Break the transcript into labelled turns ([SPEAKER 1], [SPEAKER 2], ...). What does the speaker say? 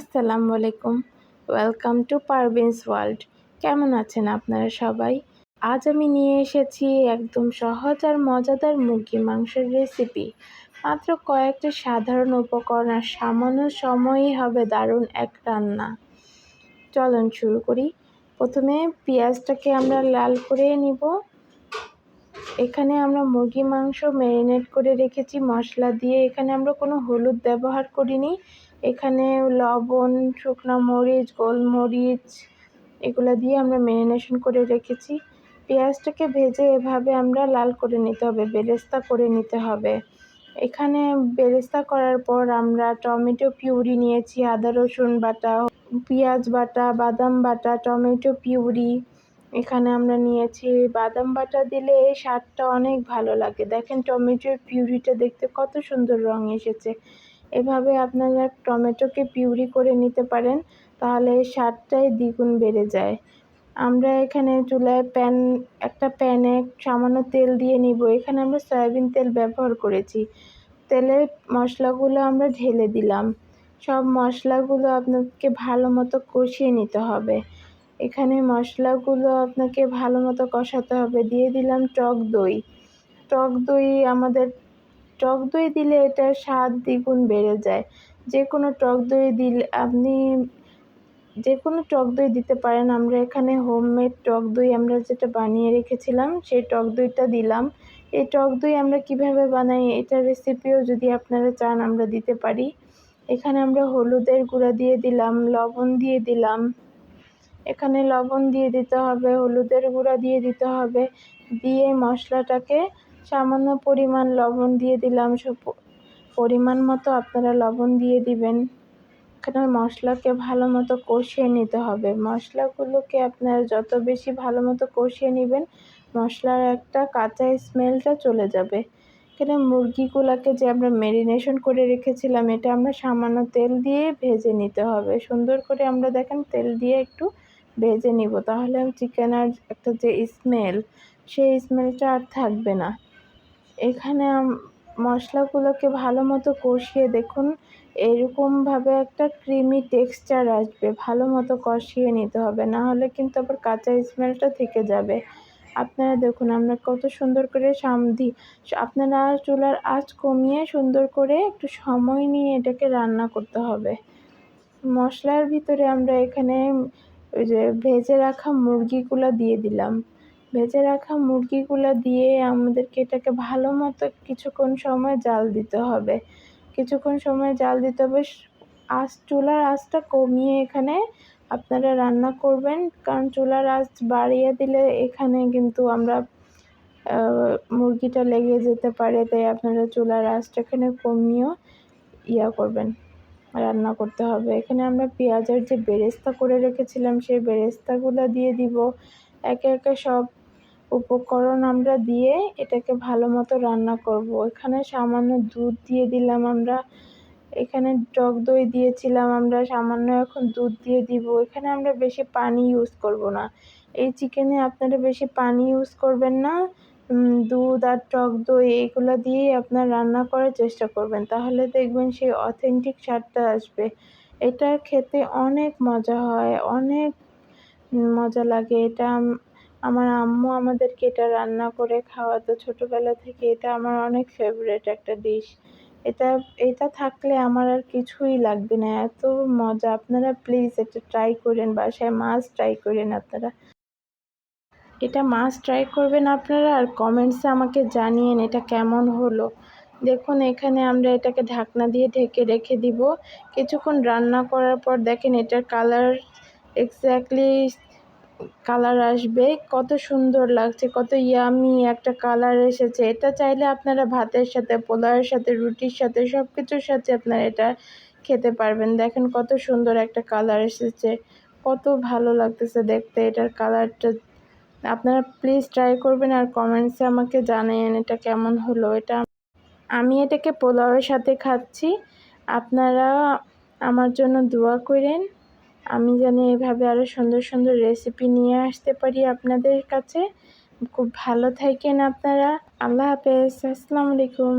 [SPEAKER 1] আসসালামু আলাইকুম। Welcome to Parveen's world কেমন আছেন আপনারা সবাই? আজ আমি নিয়ে এসেছি একদম সহজ আর মজাদার মুরগি মাংসের রেসিপি মাত্র কয়েকটি সাধারণ উপকরণ আর সামান্য সময়ই হবে দারুণ এক রান্না। চলুন শুরু করি। প্রথমে পেঁয়াজটাকে আমরা লাল করে নিব। এখানে আমরা মুরগি, মাংস ম্যারিনেট করে রেখেছি, মশলা দিয়ে। এখানে আমরা কোনো হলুদ ব্যবহার করিনি। এখানে লবণ, শুকনো মরিচ, গোলমরিচ এগুলো দিয়ে আমরা ম্যারিনেশন করে রেখেছি। পেঁয়াজটাকে ভেজে এভাবে আমরা লাল করে নিতে হবে, বেরেস্তা করে নিতে হবে। এখানে বেরেস্তা করার পর আমরা টমেটো পিউরি নিয়েছি, আদা রসুন বাটা, পেঁয়াজ বাটা, বাদাম বাটা, টমেটো পিউরি। এখানে আমরা নিয়েছি বাদাম বাটা দিলে এই স্বাদটা অনেক ভালো লাগে। দেখেন টমেটোর পিউরিটা দেখতে কত সুন্দর রং এসেছে। এভাবে আপনারা টমেটোকে পিউরি করে নিতে পারেন, তাহলে স্বাদটাই দ্বিগুণ বেড়ে যায়। আমরা এখানে চুলায় প্যান, একটা প্যানে সামান্য তেল দিয়ে নিব। এখানে আমরা সয়াবিন তেল ব্যবহার করেছি। তেলের মশলাগুলো আমরা ঢেলে দিলাম। সব মশলাগুলো আপনাকে ভালো মতো কষিয়ে নিতে হবে। এখানে মশলাগুলো আপনাকে ভালো মতো কষাতে হবে। দিয়ে দিলাম টক দই। টক দই আমাদের, টক দই দিলে এটার স্বাদ দ্বিগুণ বেড়ে যায়। যে কোনো টক দই দিলে, আপনি যে কোনো টক দই দিতে পারেন। আমরা এখানে হোমমেড টক দই আমরা যেটা বানিয়ে রেখেছিলাম, সেই টক দইটা দিলাম। এই টক দই আমরা কীভাবে বানাই এটার রেসিপিও যদি আপনারা চান আমরা দিতে পারি। এখানে আমরা হলুদের গুঁড়া দিয়ে দিলাম, লবণ দিয়ে দিলাম। এখানে লবণ দিয়ে দিতে হবে, হলুদের গুঁড়া দিয়ে দিতে হবে। দিয়ে মশলাটাকে সামান্য পরিমাণ লবণ দিয়ে দিলাম। পরিমাণ মতো আপনারা লবণ দিয়ে দিবেন। এখানে মশলাকে ভালো মতো কষিয়ে নিতে হবে। মশলাগুলোকে আপনারা যত বেশি ভালো মতো কষিয়ে নেবেন, মশলার একটা কাঁচা স্মেলটা চলে যাবে। এখানে মুরগিগুলোকে যে আমরা ম্যারিনেশন করে রেখেছিলাম, এটা আমরা সামান্য তেল দিয়ে ভেজে নিতে হবে। সুন্দর করে আমরা দেখেন তেল দিয়ে একটু ভেজে নিব। তাহলে চিকেনের একটা যে স্মেল সেই স্মেলটা আর থাকবে না। এখানে মশলাগুলোকে ভালো মতো কষিয়ে দেখুন এরকমভাবে একটা ক্রিমি টেক্সচার আসবে। ভালো মতো কষিয়ে নিতে হবে, না হলে কিন্তু আবার কাঁচা স্মেলটা থেকে যাবে। আপনারা দেখুন, আমরা কত সুন্দর করে সামধি আপনারা চুলার আঁচ কমিয়ে সুন্দর করে একটু সময় নিয়ে এটাকে রান্না করতে হবে। মশলার ভিতরে আমরা এখানে ওই যে ভেজে রাখা মুরগিগুলো দিয়ে দিলাম। ভেজে রাখা মুরগিগুলো দিয়ে আমাদেরকে এটাকে ভালো মতো কিছুক্ষণ সময় জাল দিতে হবে। কিছুক্ষণ সময় জাল দিতে হবে। আঁচ চুলার আঁচটা কমিয়ে এখানে আপনারা রান্না করবেন। কারণ চুলার আঁচ বাড়িয়ে দিলে এখানে কিন্তু আমরা মুরগিটা লেগে যেতে পারে। তাই আপনারা চুলার আঁচটা এখানে কমিয়েও ইয়া করবেন। রান্না করতে হবে। এখানে আমরা পেঁয়াজের যে বেরেস্তা করে রেখেছিলাম, সেই বেরেস্তাগুলো দিয়ে দিব। একে একে সব উপকরণ আমরা দিয়ে এটাকে ভালো মতো রান্না করব। এখানে সামান্য দুধ দিয়ে দিলাম আমরা। এখানে টক দই দিয়েছিলাম আমরা, সামান্য এখন দুধ দিয়ে দিব। এখানে আমরা বেশি পানি ইউজ করব না। এই চিকেনে আপনারা বেশি পানি ইউজ করবেন না। দুধ আর টক দই এইগুলো দিয়েই আপনার রান্না করার চেষ্টা করবেন। তাহলে দেখবেন সেই অথেন্টিক স্বাদটা আসবে। এটা খেতে অনেক মজা হয়, অনেক মজা লাগে। এটা আমার আম্মু আমাদেরকে এটা রান্না করে খাওয়াতো ছোটোবেলা থেকে। এটা আমার অনেক ফেভারেট একটা ডিশ এটা এটা থাকলে আমার আর কিছুই লাগবে না। এত মজা। আপনারা প্লিজ এটা ট্রাই করেন, বাসায় মাছ ট্রাই করেন আপনারা। এটা মাছ ট্রাই করবেন আপনারা আর কমেন্টসে আমাকে জানিয়েন এটা কেমন হলো। দেখুন, এখানে আমরা এটাকে ঢাকনা দিয়ে ঢেকে রেখে দিব। কিছুক্ষণ রান্না করার পর দেখেন এটার কালার এক্স্যাক্টলি কালার আসবে। কত সুন্দর লাগছে, কত ইয়ামি একটা কালার এসেছে। এটা চাইলে আপনারা ভাতের সাথে, পোলাওয়ের সাথে, রুটির সাথে সব কিছুর সাথে আপনারা এটা খেতে পারবেন। দেখেন কত সুন্দর একটা কালার এসেছে। কত ভালো লাগতেছে দেখতে এটার কালারটা আপনারা প্লিজ ট্রাই করবেন আর কমেন্টসে আমাকে জানান এটা কেমন হলো। এটা আমি এটাকে পোলাওয়ের সাথে খাচ্ছি। আপনারা আমার জন্য দোয়া করেন। আমি জানি এভাবে আরও সুন্দর সুন্দর রেসিপি নিয়ে আসতে পারি আপনাদের কাছে। খুব ভালো থাকেন আপনারা। আল্লাহ হাফেজ। আসসালামু আলাইকুম।